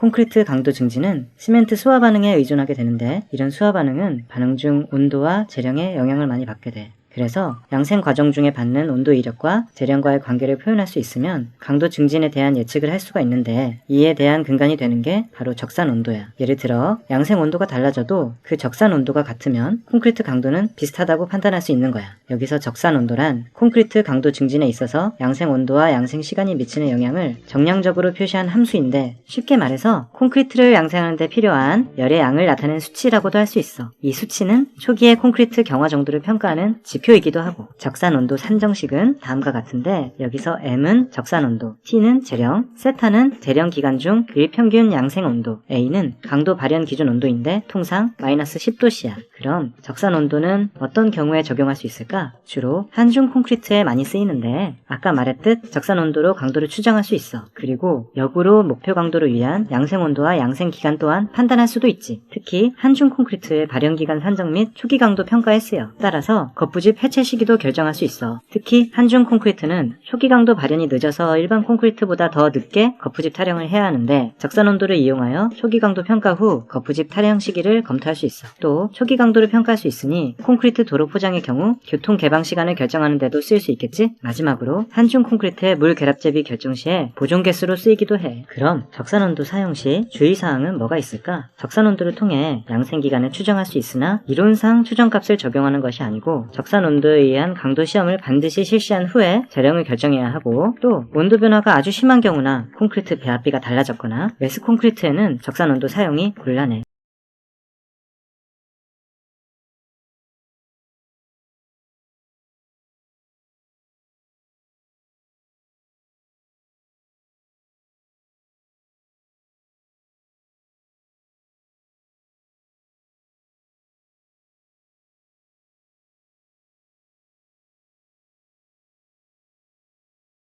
콘크리트 강도 증진은 시멘트 수화 반응에 의존하게 되는데 이런 수화 반응은 반응 중 온도와 재량에 영향을 많이 받게 돼. 그래서 양생 과정 중에 받는 온도 이력과 재량과의 관계를 표현할 수 있으면 강도 증진에 대한 예측을 할 수가 있는데 이에 대한 근간이 되는 게 바로 적산 온도야. 예를 들어 양생 온도가 달라져도 그 적산 온도가 같으면 콘크리트 강도는 비슷하다고 판단할 수 있는 거야. 여기서 적산 온도란 콘크리트 강도 증진에 있어서 양생 온도와 양생 시간이 미치는 영향을 정량적으로 표시한 함수인데 쉽게 말해서 콘크리트를 양생하는 데 필요한 열의 양을 나타내는 수치라고도 할 수 있어. 이 수치는 초기의 콘크리트 경화 정도를 평가하는 지표이기도 하고 적산 온도 산정식은 다음과 같은데 여기서 M은 적산 온도, T는 재령, 세타는 재령 기간 중 일평균 양생 온도, A는 강도 발현 기준 온도인데 통상 마이너스 10도씨야. 그럼 적산 온도는 어떤 경우에 적용할 수 있을까? 주로 한중 콘크리트에 많이 쓰이는데 아까 말했듯 적산 온도로 강도를 추정할 수 있어. 그리고 역으로 목표 강도를 위한 양생 온도와 양생 기간 또한 판단할 수도 있지. 특히 한중 콘크리트의 발현 기간 산정 및 초기 강도 평가에 쓰여. 따라서 거푸 집 해체 시기도 결정할 수 있어. 특히 한중 콘크리트는 초기 강도 발현이 늦어서 일반 콘크리트보다 더 늦게 거푸집 타령을 해야 하는데 적산 온도를 이용하여 초기 강도 평가 후 거푸집 타령 시기를 검토할 수 있어. 또 초기 강도를 평가할 수 있으니 콘크리트 도로 포장의 경우 교통 개방 시간을 결정하는 데도 쓰일 수 있겠지? 마지막으로 한중 콘크리트의 물 결합제비 결정 시에 보존 개수로 쓰이기도 해. 그럼 적산 온도 사용 시 주의 사항은 뭐가 있을까? 적산 온도를 통해 양생 기간을 추정할 수 있으나 이론상 추정값을 적용하는 것이 아니고 적산 온도에 의한 강도 시험을 반드시 실시한 후에 재령을 결정해야 하고 또 온도 변화가 아주 심한 경우나 콘크리트 배합비가 달라졌거나 웨스 콘크리트에는 적산 온도 사용이 곤란해.